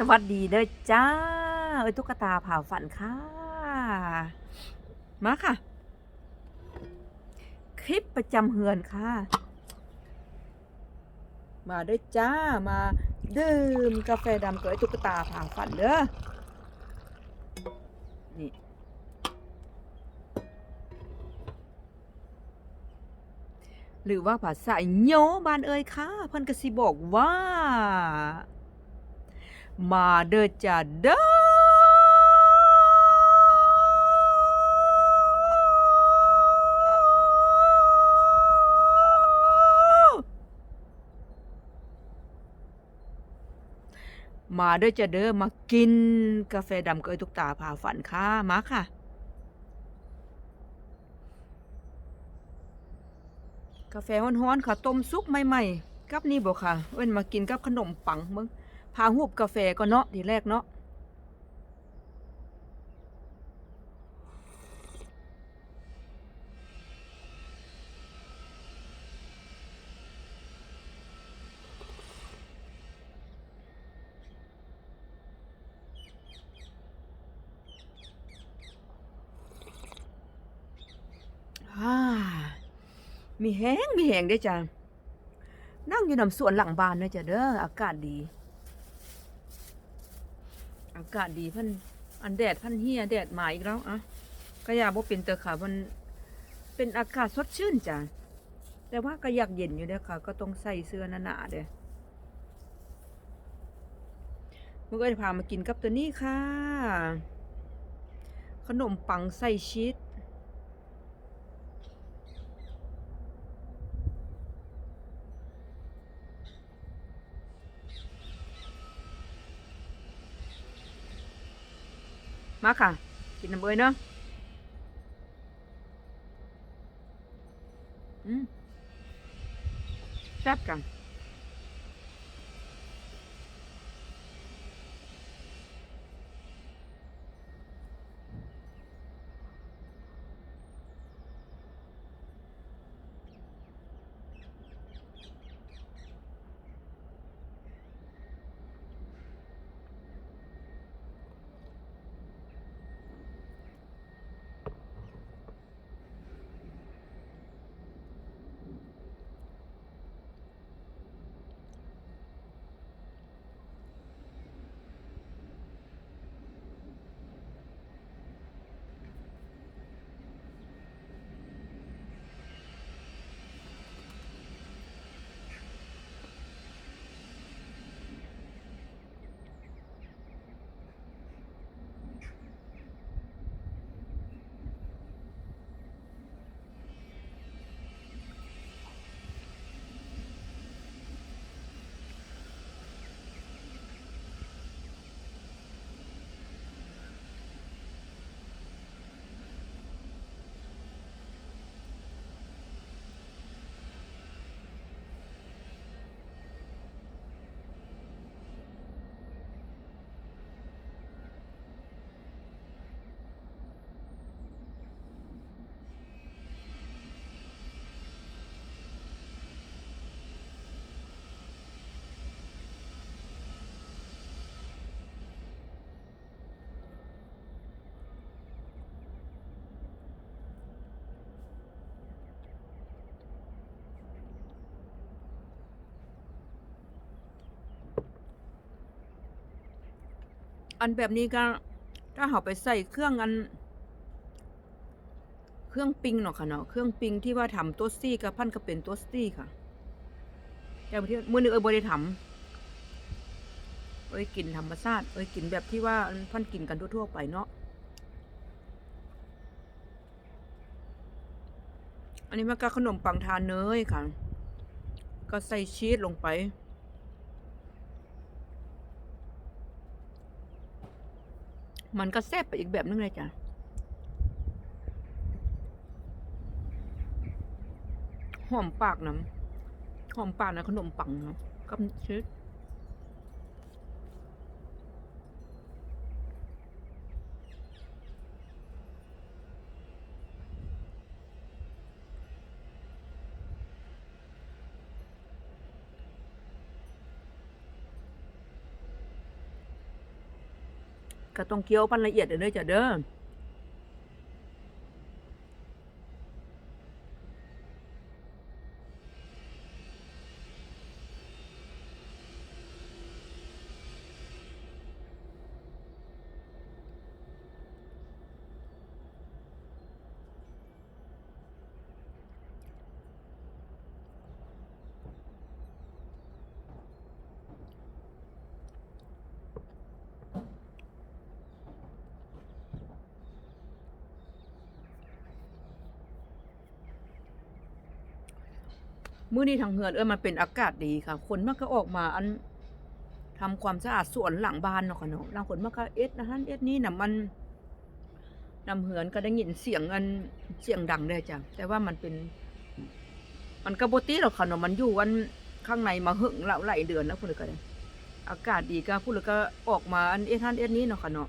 สวัสดีเด้อจ้า เอ้ยตุ๊กตาผ่าฝันค่ะ มาค่ะ คลิปประจำเฮือนค่ะ มาเด้อจ้า มาดื่มกาแฟดำกับไอ้ตุ๊กตาผ่าฝันเด้อ นี่ หรือว่าภาษาโยบ้านเอ่ยค่ะ เพิ่นก็สิบอกว่า มาเด้อจ้าเด้อมาเด้อจ้าเด้อมากินกาแฟดำกับไอ้ตุกตาพาฝันค่ะมาค่ะ กาแฟฮ้อนๆค่ะต้มซุกใหม่ๆกับนี่บ่ค่ะ เว้นมากินกับขนมปังมึง พาหูบกาแฟก็เนาะทีแรกเนาะอามีแห้งมีแห้งได้จ้ะนั่งอยู่นำสวนหลังบ้านเด้อจ้ะเด้ออากาศดี อากาศดีพันอันแดดพันเฮียแดดมาอีกแล้วอะก็อยากบ่เป็นเตอค่ะมันเป็นอากาศสดชื่นจ้ะแต่ว่าก็อยากเย็นอยู่เด้อค่ะ ก็ต้องใส่เสื้อหนาๆเด้อมื่อก็จะพามากินกับตัวนี้ค่ะ ขนมปังใส่ชีส มาค่ะ กินน้ำเบยเนาะอืมแซ่บกัน อันแบบนี้ก็ถ้าเราไปใส่เครื่องอัน เครื่องปริงเนาะค่ะเนาะเครื่องปริงที่ว่าทำตัวซี่กับพันก็เป็นตัวซี่ค่ะแต่ที่มื้อนึงเอ้ยบ่ได้ทำเอ้ยกินธรรมชาติเอ้ยกินแบบที่ว่าพันกินกันทั่วๆไปเนาะอันนี้มันก็ขนมปังทานเนยค่ะ ก็ใส่ชีสลงไป มันก็แซ่บไปอีกแบบนึงเลยจ้ะหอมปากน้ำหอมปากนะขนมปังนะกับชีส ก็ต้องเคี่ยวปั้นละเอียดเด้อจ้ะเด้อ มื้อนี้ทางเฮือนเอ้ยมันเป็นอากาศดีค่ะ คนมันก็ออกมาอันทำความสะอาดสวนหลังบ้านเนาะค่ะเนาะบางคนมันก็เอ็ดนะฮั่นเอ็ดนี่น่ะมันนำเหือนก็ได้ยินเสียงอันเสียงดังเด้จ้ะแต่ว่ามันเป็น มันก็บ่ติหรอกค่ะเนาะมันอยู่อันข้างในมาหึงแล้วหลเดือนแล้วพุ่นเลยก็อากาศดีก็พุ่นเลยก็ออกมาอันเอ็ดฮั่นเอ็ดนี่เนาะค่ะเนาะ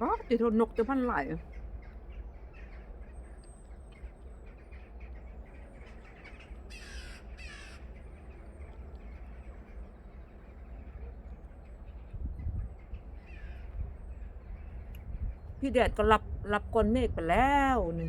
บ้าติโทนนกจะพันไหลพี่แดดก็รับรับก้อนเมฆไปแล้วนี่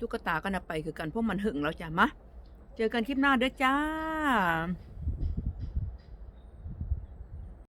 ตุ๊กตาก็นับไปคือกันพวกมันหึงแล้วจ้ะมะ เจอกันคลิปหน้าเด้อจ้า